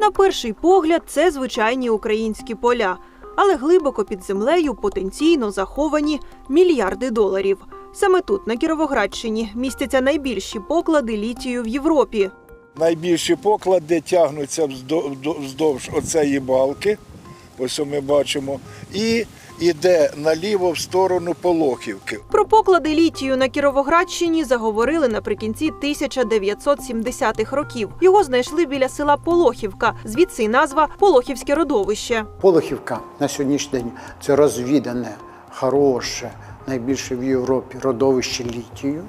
На перший погляд, це звичайні українські поля, але глибоко під землею потенційно заховані мільярди доларів. Саме тут, на Кіровоградщині, містяться найбільші поклади літію в Європі. Найбільші поклади тягнуться вздо- вздовж оцеї балки, ось ми бачимо, і йде наліво в сторону Полохівки. Про поклади літію на Кіровоградщині заговорили наприкінці 1970-х років. Його знайшли біля села Полохівка, звідси й назва Полохівське родовище. Полохівка на сьогоднішній день це розвідане, хороше, найбільше в Європі родовище літію.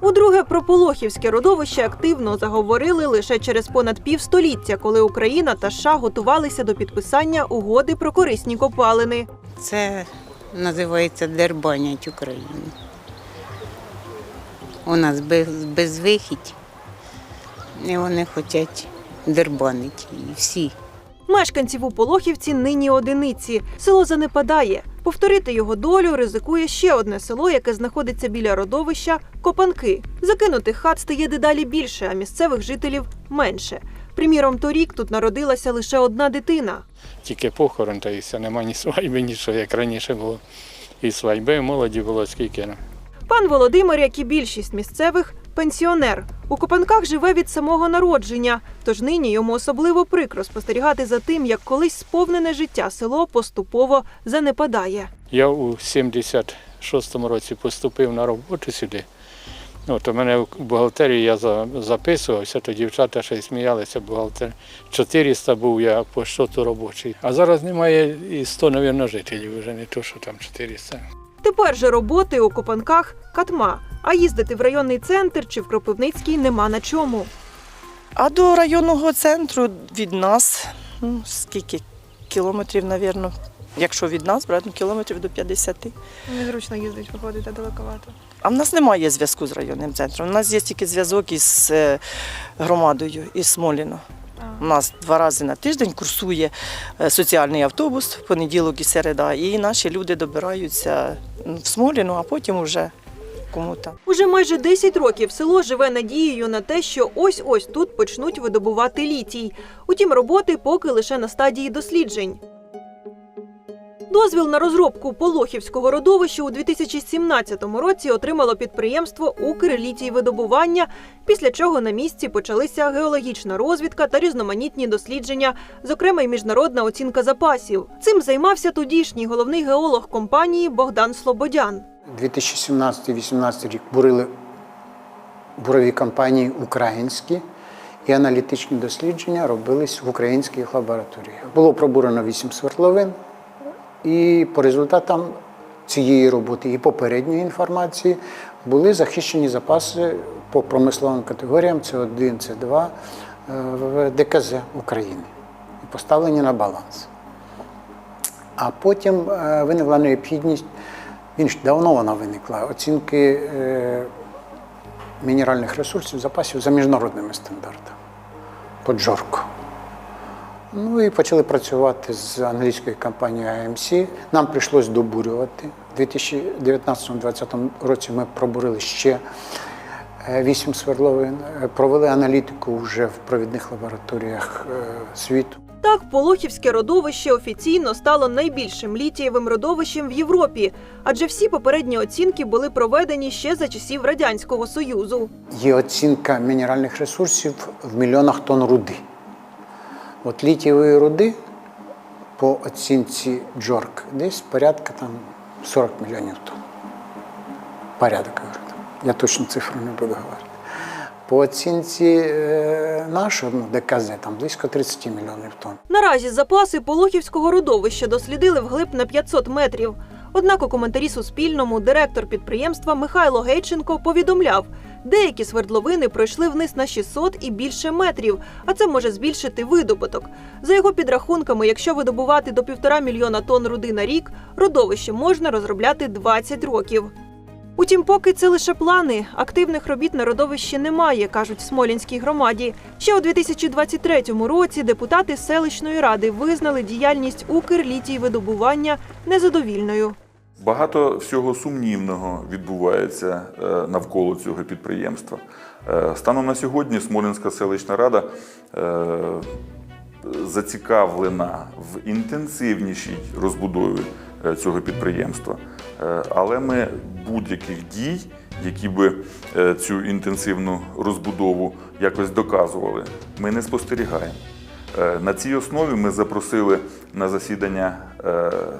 Удруге про Полохівське родовище активно заговорили лише через понад півстоліття, коли Україна та США готувалися до підписання угоди про корисні копалини. Це називається дербанять Україну. У нас без, безвихідь, і вони хочуть дербанити її всі. Мешканців у Полохівці нині одиниці. Село занепадає. Повторити його долю ризикує ще одне село, яке знаходиться біля родовища Копанки. Закинутих хат стає дедалі більше, а місцевих жителів менше. Приміром, торік тут народилася лише одна дитина. тільки похорон, та і все, нема ні свадьби, нічого, як раніше було. І свадьби, молоді було скільки. Пан Володимир, як і більшість місцевих, пенсіонер. У Копанках живе від самого народження, тож нині йому особливо прикро спостерігати за тим, як колись сповнене життя село поступово занепадає. Я у 76-му році поступив на роботу сюди. Ну, то мене в бухгалтерії я записувався, то дівчата ще й сміялися, бухгалтер. 400 був я по щоту робочий. А зараз немає і 100, мабуть, жителів, вже не то, що там 400. Тепер же роботи у Копанках катма, а їздити в районний центр чи в Кропивницький нема на чому. А до районного центру від нас, ну, скільки кілометрів, напевно, якщо від нас, брати, ну, кілометрів до 50. Незручно їздить, виходить, а далековато. А в нас немає зв'язку з районним центром. У нас є тільки зв'язок із е, громадою, із Смоліно. У нас два рази на тиждень курсує е, соціальний автобус в понеділок і середа, і наші люди добираються в Смоліно, а потім уже кому там. Уже майже 10 років село живе надією на те, що ось-ось тут почнуть видобувати літій. Утім, роботи поки лише на стадії досліджень. Дозвіл на розробку Полохівського родовища у 2017 році отримало підприємство «Укрлітійвидобування», після чого на місці почалися геологічна розвідка та різноманітні дослідження, зокрема й міжнародна оцінка запасів. Цим займався тодішній головний геолог компанії Богдан Слободян. 2017-2018 рік бурили бурові компанії українські і аналітичні дослідження робились в українських лабораторіях. Було пробурено 8 свердловин, і по результатам цієї роботи і попередньої інформації були захищені запаси по промисловим категоріям С1, С2 е, в ДКЗ України і поставлені на баланс. А потім е, виникла необхідність, він ж давно вона виникла, оцінки е, мінеральних ресурсів, запасів за міжнародними стандартами по Джорку. Ну і почали працювати з англійською компанією AMC. Нам прийшлось добурювати. У 2019-2020 році ми пробурили ще е, вісім свердловин, е, провели аналітику вже в провідних лабораторіях е, світу. Так, Полохівське родовище офіційно стало найбільшим літієвим родовищем в Європі, адже всі попередні оцінки були проведені ще за часів радянського союзу. Є оцінка мінеральних ресурсів в мільйонах тонн руди. От літієвої руди по оцінці Джорк десь порядка там 40 мільйонів тонн. Порядок говорю. Я точно цифру не буду говорити. По оцінці е, нашого ну, ДКЗ там близько 30 мільйонів тонн. Наразі запаси Полохівського родовища дослідили вглиб на 500 метрів. Однак у коментарі Суспільному директор підприємства Михайло Гейченко повідомляв, деякі свердловини пройшли вниз на 600 і більше метрів, а це може збільшити видобуток. За його підрахунками, якщо видобувати до півтора мільйона тонн руди на рік, родовище можна розробляти 20 років. Утім, поки це лише плани. Активних робіт на родовищі немає, кажуть в Смолінській громаді. Ще у 2023 році депутати селищної ради визнали діяльність Укрлітійвидобування незадовільною. Багато всього сумнівного відбувається е, навколо цього підприємства. Е, Станом на сьогодні Смолінська селищна рада е, зацікавлена в інтенсивнішій розбудові цього підприємства. Але ми будь-яких дій, які би цю інтенсивну розбудову якось доказували, ми не спостерігаємо. На цій основі ми запросили на засідання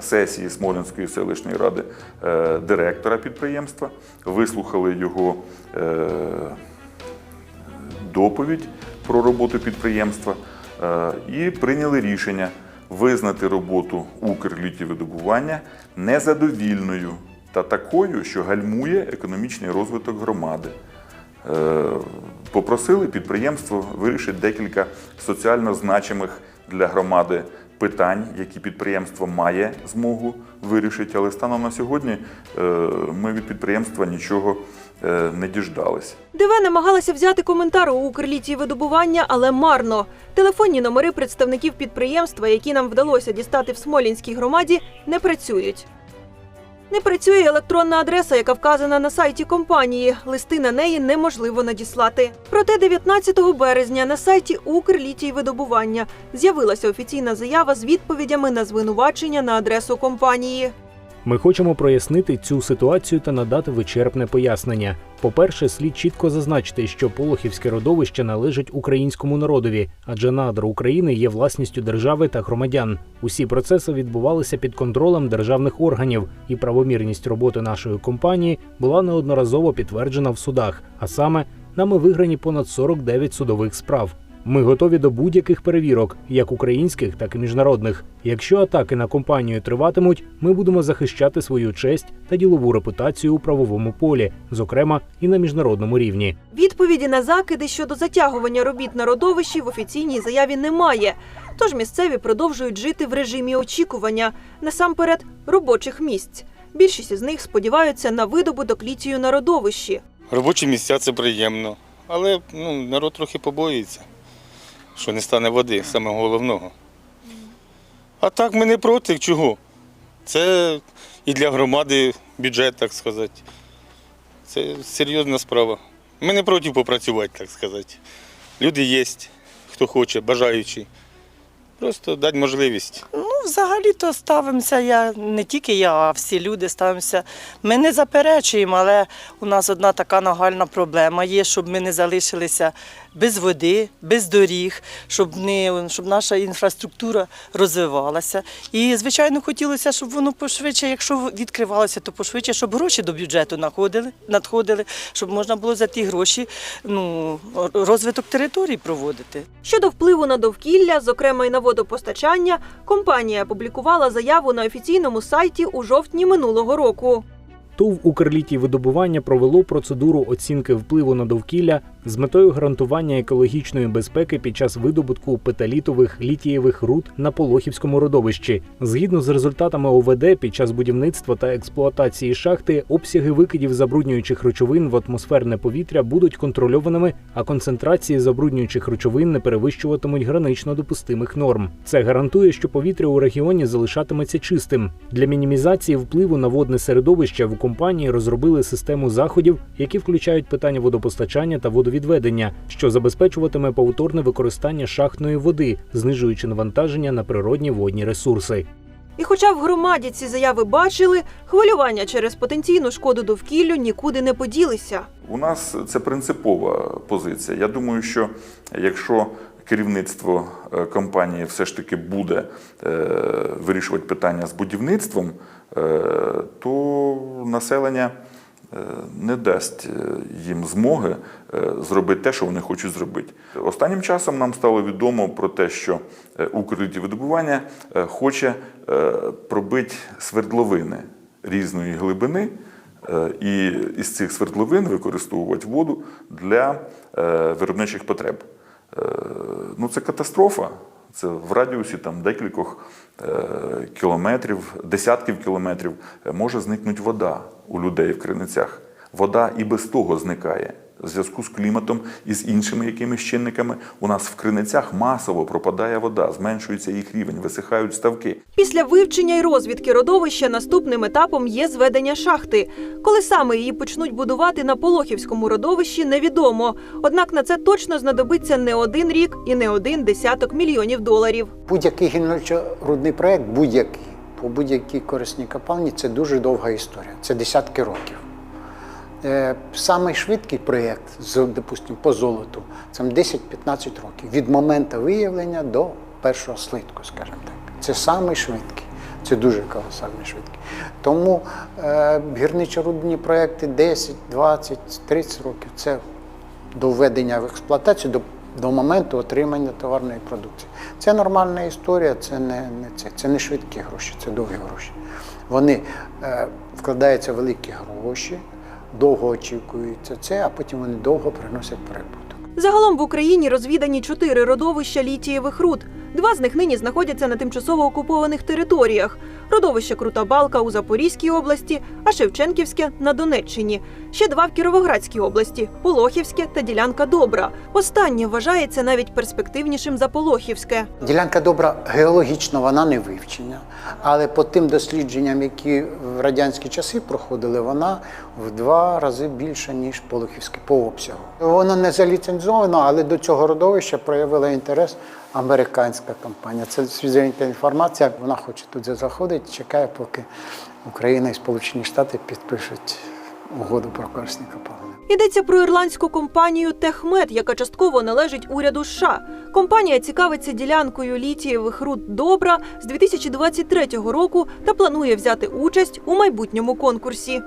сесії Смолінської селищної ради е, директора підприємства, вислухали його е, доповідь про роботу підприємства е, і прийняли рішення визнати роботу Укрлітівидобування незадовільною та такою, що гальмує економічний розвиток громади. Е, Попросили підприємство вирішити декілька соціально значимих для громади питань, які підприємство має змогу вирішити. Але станом на сьогодні е, ми від підприємства нічого е, не діждались. ДВ намагалася взяти коментар у Укрліті видобування, але марно. Телефонні номери представників підприємства, які нам вдалося дістати в Смолінській громаді, не працюють. Не працює електронна адреса, яка вказана на сайті компанії. Листи на неї неможливо надіслати. Проте 19 березня на сайті Укрлітійвидобування з'явилася офіційна заява з відповідями на звинувачення на адресу компанії. Ми хочемо прояснити цю ситуацію та надати вичерпне пояснення. По-перше, слід чітко зазначити, що Болохівське родовище належить українському народові, адже надра України є власністю держави та громадян. Усі процеси відбувалися під контролем державних органів, і правомірність роботи нашої компанії була неодноразово підтверджена в судах. А саме, нами виграні понад 49 судових справ. Ми готові до будь-яких перевірок, як українських, так і міжнародних. Якщо атаки на компанію триватимуть, ми будемо захищати свою честь та ділову репутацію у правовому полі, зокрема і на міжнародному рівні. Відповіді на закиди щодо затягування робіт на родовищі в офіційній заяві немає. Тож місцеві продовжують жити в режимі очікування, насамперед робочих місць. Більшість із них сподіваються на видобуток літію на родовищі. Робочі місця це приємно, але ну, народ трохи побоюється, що не стане води, саме головного. А так ми не проти чого. Це і для громади бюджет, так сказати. Це серйозна справа. Ми не проти попрацювати, так сказати. Люди є, хто хоче, бажаючий. Просто дати можливість. Ну, взагалі-то ставимося, я не тільки я, а всі люди ставимося. Ми не заперечуємо, але у нас одна така нагальна проблема є, щоб ми не залишилися без води, без доріг, щоб, не, щоб наша інфраструктура розвивалася. І, звичайно, хотілося, щоб воно пошвидше, якщо відкривалося, то пошвидше, щоб гроші до бюджету надходили, надходили щоб можна було за ті гроші ну, розвиток територій проводити. Щодо впливу на довкілля, зокрема й на водопостачання, компанія опублікувала заяву на офіційному сайті у жовтні минулого року. ТУВ «Укрлітій видобування провело процедуру оцінки впливу на довкілля з метою гарантування екологічної безпеки під час видобутку петалітових літієвих руд на Болохівському родовищі. Згідно з результатами ОВД, під час будівництва та експлуатації шахти обсяги викидів забруднюючих речовин в атмосферне повітря будуть контрольованими, а концентрації забруднюючих речовин не перевищуватимуть гранично допустимих норм. Це гарантує, що повітря у регіоні залишатиметься чистим. Для мінімізації впливу на водне середовище в компанії розробили систему заходів, які включають питання водопостачання та водовідведення, що забезпечуватиме повторне використання шахтної води, знижуючи навантаження на природні водні ресурси. І хоча в громаді ці заяви бачили, хвилювання через потенційну шкоду довкіллю нікуди не поділися. У нас це принципова позиція. Я думаю, що якщо керівництво е, компанії все ж таки буде е, вирішувати питання з будівництвом, е, то населення не дасть е, їм змоги е, зробити те, що вони хочуть зробити. Останнім часом нам стало відомо про те, що е, Укрвидобування е, хоче е, пробити свердловини різної глибини. Е, І із цих свердловин використовувати воду для е, виробничих потреб. Е, Ну, це катастрофа. Це в радіусі там, декількох е, кілометрів, десятків кілометрів е, може зникнути вода у людей в криницях. Вода і без того зникає. В зв'язку з кліматом і з іншими якимись чинниками. У нас в криницях масово пропадає вода, зменшується їх рівень, висихають ставки. Після вивчення і розвідки родовища наступним етапом є зведення шахти. Коли саме її почнуть будувати на Полохівському родовищі, невідомо. Однак на це точно знадобиться не один рік і не один десяток мільйонів доларів. Будь-який гірничо-рудний проєкт, будь-який, по будь-якій корисній копалні, це дуже довга історія. Це десятки років. Е, Самий швидкий проєкт, допустимо, по золоту, це 10-15 років від моменту виявлення до першого слитку, скажімо так. Це самий. Це дуже колосально швидкий. Тому е, гірничо-рудні проєкти 10, 20, 30 років це до введення в експлуатацію, до, до моменту отримання товарної продукції. Це нормальна історія, це не, не це, це не швидкі гроші, це довгі гроші. Вони е, вкладаються великі гроші, довго очікується це, а потім вони довго приносять прибуток. Загалом в Україні розвідані чотири родовища літієвих руд. Два з них нині знаходяться на тимчасово окупованих територіях: родовище Крута Балка у Запорізькій області, а Шевченківське на Донеччині. Ще два в Кіровоградській області Полохівське та ділянка Добра. Останнє вважається навіть перспективнішим за Полохівське. Ділянка добра геологічно вона не вивчена, але по тим дослідженням, які в радянські часи проходили, вона в два рази більша, ніж Полохівське по обсягу. Воно не заліцензовано, але до цього родовища проявила інтерес американська компанія. Це свіженька інформація. Вона хоче туди заходити, чекає, поки Україна і Сполучені Штати підпишуть угоду про корисні копалини. Йдеться про ірландську компанію Техмет, яка частково належить уряду США. Компанія цікавиться ділянкою літієвих руд Добра з 2023 року та планує взяти участь у майбутньому конкурсі.